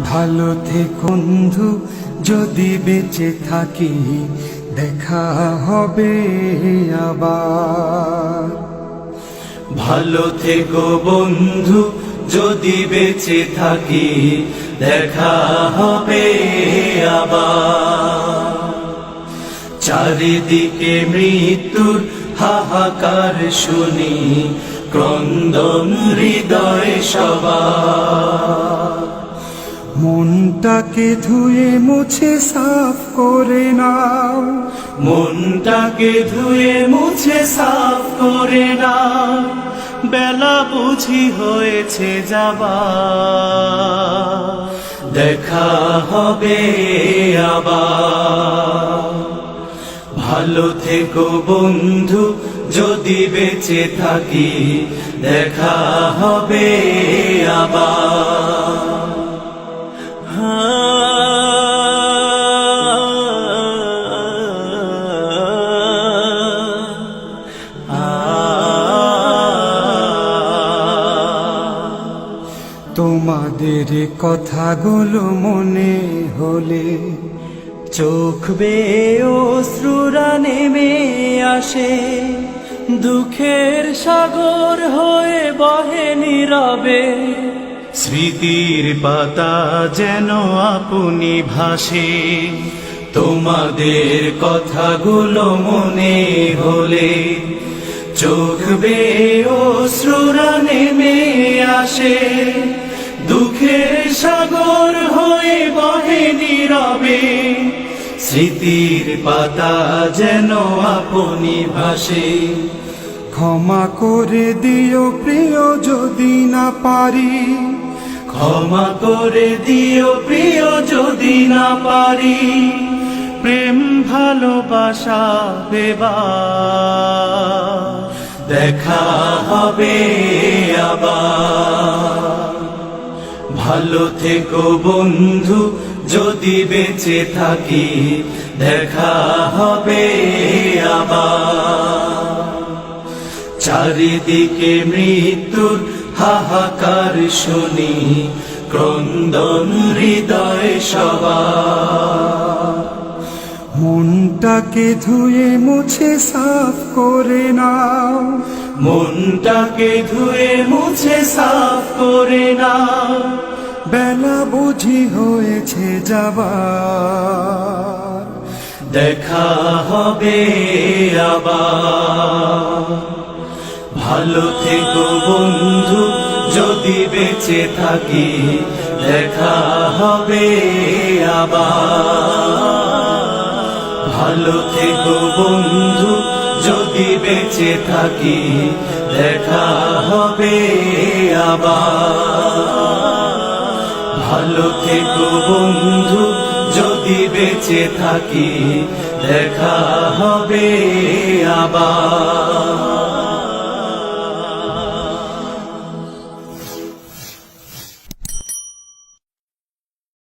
ভালো থেকো বন্ধু, যদি বেঁচে থাকি, দেখা হবে আবার। ভালো থেকো বন্ধু, যদি বেঁচে থাকি, দেখা হবে আবার। চারিদিকে মৃত্যুর হাহাকার শুনি, ক্রন্দন হৃদয় সবার। মনটাকে ধুয়ে মুছে সাফ করে নাও। মনটাকে ধুয়ে মুছে সাফ করে না বেলা বুঝি হয়েছে যাবা। দেখা হবে আবার। ভালো থেকো বন্ধু, যদি বেঁচে থাকি, দেখা হবে আবার। তোমাদের কথাগুলো মনে হলে চোখ বেয়ে অশ্রুরা নেমে আসে। দুঃখের সাগর হয়ে বহে নীরবে। স্মৃতির পাতা যেন আপনি ভাসে। তোমাদের কথাগুলো মনে হলে চোখ বেয়ে অশ্রুরা নেমে আসে। দুঃখের সাগর হয়ে বহে নীরবে। স্মৃতির পাতা যেন আপনি ভাসে। ক্ষমা করে দিও প্রিয় যদি না পারি। ক্ষমা করে দিও প্রিয় যদি না পারি। প্রেম ভালোবাসা দেবা দেখা হবে আবার। ভালো থেকো বন্ধু, যদি বেঁচে থাকি, দেখা হবে আবার। চারিদিকে মৃত্যুর হাহাকার শুনি, ক্রন্দন হৃদয় সবার। মনটাকে ধুয়ে মুছে সাফ করে নাও। মনটাকে ধুয়ে মুছে সাফ করে নাও। বেলা বুঝি হয়েছে যাবার। দেখা হবে আবার। ভালো থেকো বন্ধু যদি বেঁচে থাকি দেখা হবে আবার। ভালো থেকো বন্ধু, যদি বেঁচে থাকি, দেখা হবে আবার। ভালো থেকো বন্ধু, যদি বেঁচে থাকি, দেখা হবে আবার।